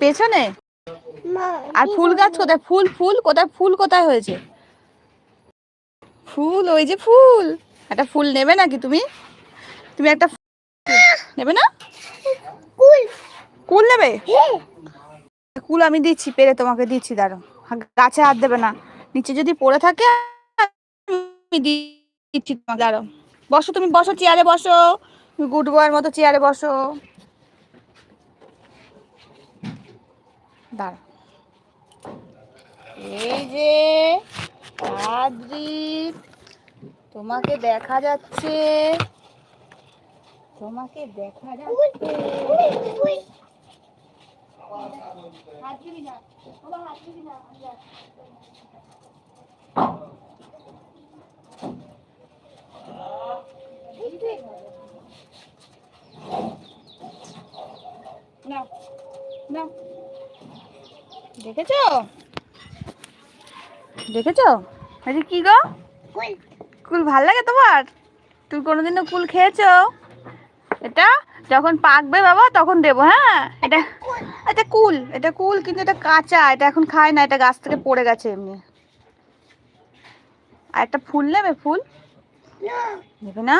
পেছনে? আর ফুল গাছ কোথায়? ফুল ফুল কোথায়? ফুল কোথায় হয়েছে? ফুল ওই যে ফুল। একটা ফুল নেবে নাকি তুমি? তুমি একটা নেবে না? কুল। নেবে? কুল আমি দিচ্ছি পেরে তোমাকে দিচ্ছি দাঁড়ো গাছে হাত দেবে না। নিচে যদি পড়ে থাকে আমি দিচ্ছি তোমাকে দাঁড়ো বসো তুমি বসো চেয়ারে বসো। গুড বয়ের মতো চেয়ারে বসো। দাঁড়া। এই যে আদ্রিত তোমাকে দেখা যাচ্ছে। তোমাকে দেখা যাচ্ছে। না না। দেখেছ? দেখেছ? আরে কি গো? কুল। ভালো লাগে তোমার? তুই কোনোদিনও কুল খেয়েছো? এটা যখন পাকবে বাবা তখন দেবো হ্যাঁ? এটা এটা কুল এটা কুল কিন্তু এটা কাঁচা এটা এখন খায় না এটা গাছ থেকে পড়ে গেছে এমনি। আর একটা ফুল নেবে ফুল? নেবে না?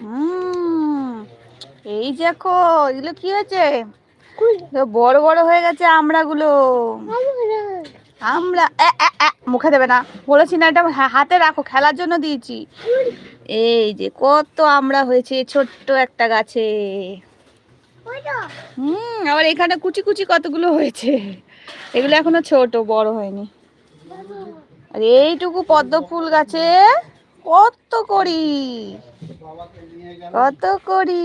হুম এই দেখো এগুলো কি হয়েছে? বড় বড় হয়ে গেছে আমড়াগুলো। আমরা মুখে দেবে না। বলেছি না এটা হাতে রাখো খেলার জন্য দিয়েছি। এই যে কত আমরা হয়েছে ছোট্ট একটা গাছে। হুম আবার এখানে কুচি কুচি কতগুলো হয়েছে। এগুলো এখনও ছোট বড় হয়নি। আর এইটুকু পদ্ম ফুল গাছে কত করি? কত করি?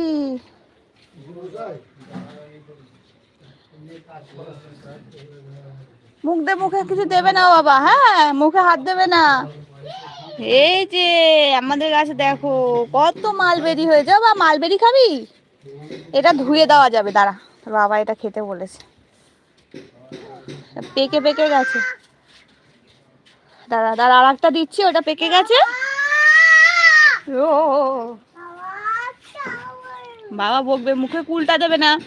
মুখ দে মুখে কিছু দেবে না বাবা হ্যাঁ মুখে হাত দেবে না। এই যে আমাদের গাছে দেখো, কত মালবেরি হয়েছে। বা মালবেরি খাবি? এটা ধুয়ে দেওয়া যাবে, দাঁড়া। বাবা এটা খেতে বলেছে। পেকে পেকে গেছে। দাঁড়া দাঁড়া আর একটা দিচ্ছি, ওটা পেকে গেছে। ও বাবা বকবে, মুখে কুলটা দেবে না।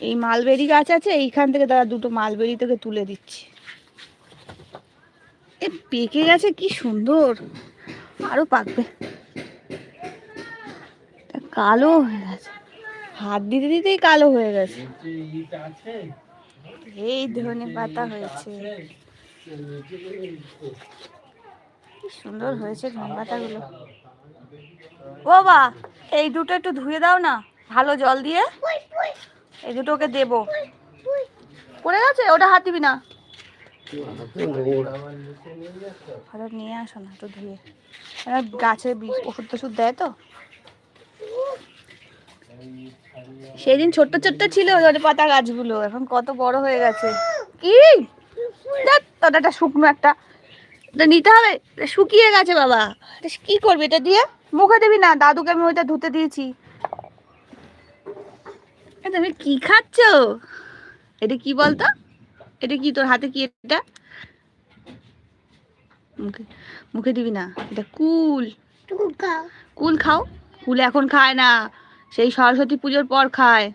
এই মালবেরি গাছ আছে, এইখান থেকে দাদা দুটো মালবেরি থেকে তুলে দিচ্ছে। এ পেকে গেছে, কি সুন্দর। আরও পাকবে। কালো হয়ে গেছে। হাত দিতে দিতেই কালো হয়ে গেছে। এই ধনে পাতা হয়েছে। কি সুন্দর হয়েছে ধনে পাতাগুলো। ও বা এই দুটো একটু ধুয়ে দাও না, ভালো জল দিয়ে। এই দুটো ওকে দেবো। পড়ে গেছে? ওটা হাত দিবি না। ভালো নিয়ে আসো না, একটু ধুয়ে। গাছে ওষুধ টষুধ দেয় তো। সেদিন ছোট্ট ছোট্ট ছিল পাতা গাছগুলো, এখন কত বড় হয়ে গেছে। কি? দেখ একটা শুকনো একটা এটা নিতে হবে? এটা শুকিয়ে গেছে বাবা। এটা কি করবি এটা দিয়ে? মুখে দিবি না দাদুকে আমি ওইটা ধুতে দিয়েছি। তুমি কি খাচ্ছ? এটা কি বলতো? এটা কি তোর হাতে কি এটা? মুখে মুখে দিবি না এটা কুল। কুল খাও? কুল এখন খায় না সেই সরস্বতী পুজোর পর খায়।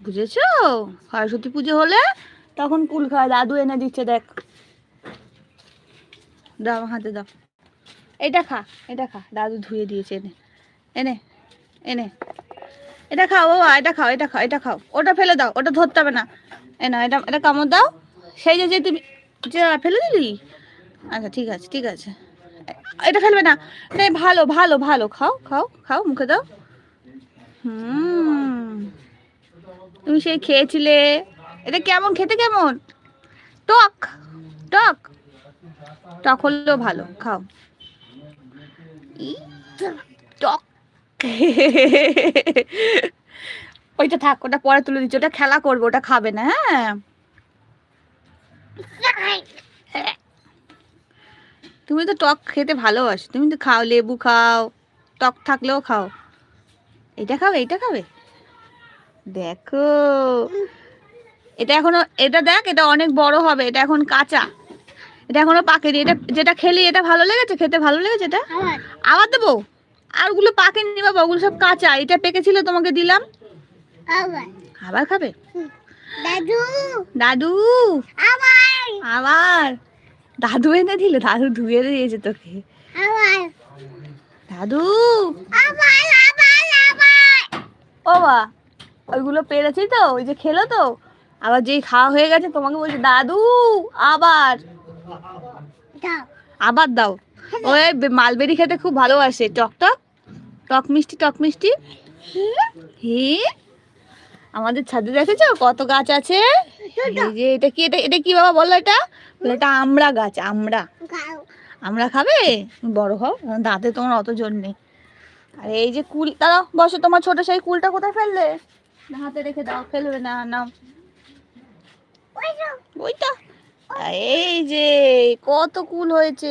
বুঝেছ? সরস্বতী পুজো হলে তখন কুল খায় দাদু এনে দিচ্ছে দেখ। দাও হাতে দাও। এটা খা এটা খা। দাদু ধুয়ে দিয়েছে, এনে। এনে এনে। এটা খাও, বাবা, এটা খাও এটা খাও এটা খাও। ওটা ফেলে দাও, ওটা ধরতে হবে না। এ না, এটা এটা কামড় দাও। সেই যে তুমি, যে, ফেলে দিলি? আচ্ছা ঠিক আছে ঠিক আছে। এটা ফেলবে না। এটা ভালো ভালো ভালো। খাও খাও খাও, মুখে দাও। হুম। তুমি সেই খেয়েছিলে। এটা কেমন, খেতে কেমন? টক টক। টক হলেও ভালো, খাও। টক। ওইটা থাক, ওটা পরে তুলে দিচ্ছি, ওটা খেলা করবে, ওটা খাবে না হ্যাঁ? তুমি তো টক খেতে ভালোবাসো, তুমি তো খাও, লেবু খাও, টক থাকলেও খাও। এটা খাবে এটা খাবে? দেখো। এটা এখনও, এটা দেখ, এটা অনেক বড় হবে, এটা এখন কাঁচা। এটা এখনও পাকেনি। এটা যেটা খেলি এটা ভালো লেগেছে? খেতে ভালো লেগেছে এটা? আবার দেবো? আর ওগুলো পাকেনি বাবা ওগুলো সব কাঁচা। এটা পেকেছিল তোমাকে দিলাম। আবার। খাবে? দাদু। দাদু। আবার। আবার। দাদু এনে দিল দাদু ধুয়ে দিয়েছে তোকে। আবার। দাদু। আবার আবার আবার। ও বা ওইগুলো পেরেছি তো ওই যে খেলো তো। আবার যেই খাওয়া হয়ে গেছে তোমাকে বলছে দাদু আবার। আবার দাও। ওই মালবেরি খেতে খুব ভালোবাসে। টক টক? টক মিষ্টি টক মিষ্টি? হে? আমাদের ছাদে দেখেছ? কত গাছ আছে? যে এটা কি এটা এটা কি বাবা বলল এটা? এটা আমড়া গাছ আমড়া। গাও আমরা খাবে? বড় হও। দাঁতে তোমার অত জোর নেই। আর এই যে কুল দাঁড়াও বসো। তোমার ছোট সেই কুলটা কোথায় ফেললে? না, হাতে রেখে দাও ফেলবে না তো। ওইটা এই যে, কত কুল হয়েছে।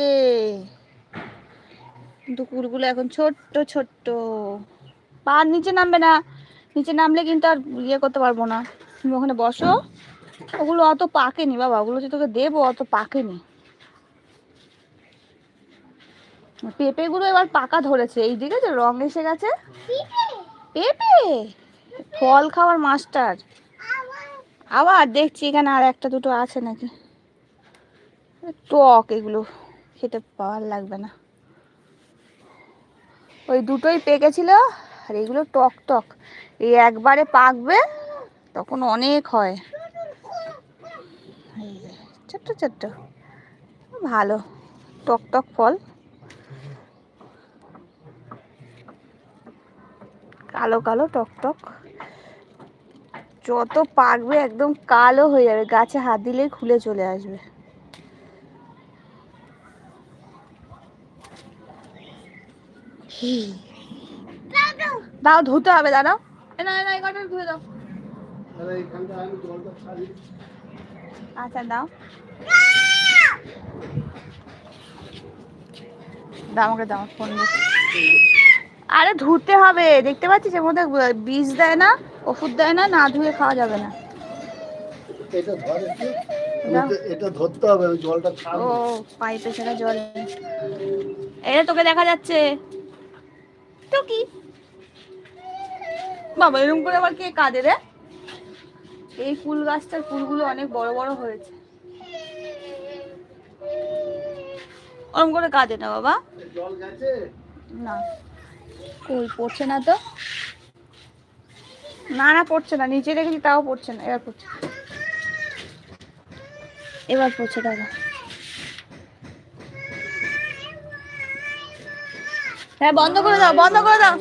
কিন্তু কুলগুলো এখন ছোট্ট ছোট্ট। পা নিচে নামবে না। নিচে নামলে কিন্তু আর ইয়ে করতে পারব না। তুমি ওখানে বসো। ওগুলো অত পাকেনি বাবা। ওগুলো যে তোকে দেবো অত পাকেনি। পেঁপেগুলো এবার পাকা ধরেছে। এই দিকে যে রং এসে গেছে। পেঁপে? ফল খাওয়ার মাস্টার। আবার আবার দেখছি এখানে আর একটা দুটো আছে নাকি। টক এগুলো খেতে পাওয়ার লাগবে না। ওই দুটোই পেকেছিল আর এগুলো টক টক। এই একবারে পাকবে, তখন অনেক হয়। ছোট্ট ছোট্ট। ভালো, টক টক ফল। কালো কালো, টক টক। যত পাকবে একদম কালো হয়ে যাবে, গাছে হাত দিলেই খুলে চলে আসবে। দাও ধুতে হবে দাঁড়াও। না না কটা ধুয়ে দাও। আচ্ছা দাও। দাও আমাকে দাও ফোন আরে ধুতে হবে। দেখতে পাচ্ছিস এর মধ্যে বীজ দেয় না ওষুধ দেয় না না ধুয়ে খাওয়া যাবে না। এটা ধরে। এটা- ধরতে হবে ও পাইপে সেটা জল এটা তোকে দেখা যাচ্ছে। তো কি? বাবা, এরকম করে আবার কে কাঁদে রে? এই ফুল গাছটার ফুলগুলো অনেক বড় বড় হয়েছে। ওরকম করে কাঁদে না বাবা? না। কই, পড়ছে না তো? না না, পড়ছে না। নিচে রেখেছি তাও পড়ছে না। এবার পড়ছে। এবার পড়ছে, দাদা। হ্যাঁ বন্ধ করে দাও বন্ধ করে দাও।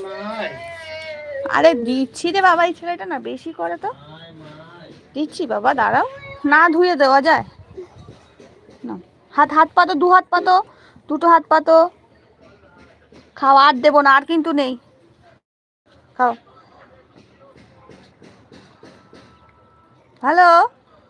আরে দিচ্ছি রে বাবা এই ছেলেটা না বেশি করে তো। দিচ্ছি বাবা দাঁড়াও। না ধুয়ে দেওয়া যায়। না। হাত হাত পাতো দু হাত পাতো দুটো হাত পাতো। খাও আর দেবো না আর কিন্তু নেই। খাও। হ্যালো?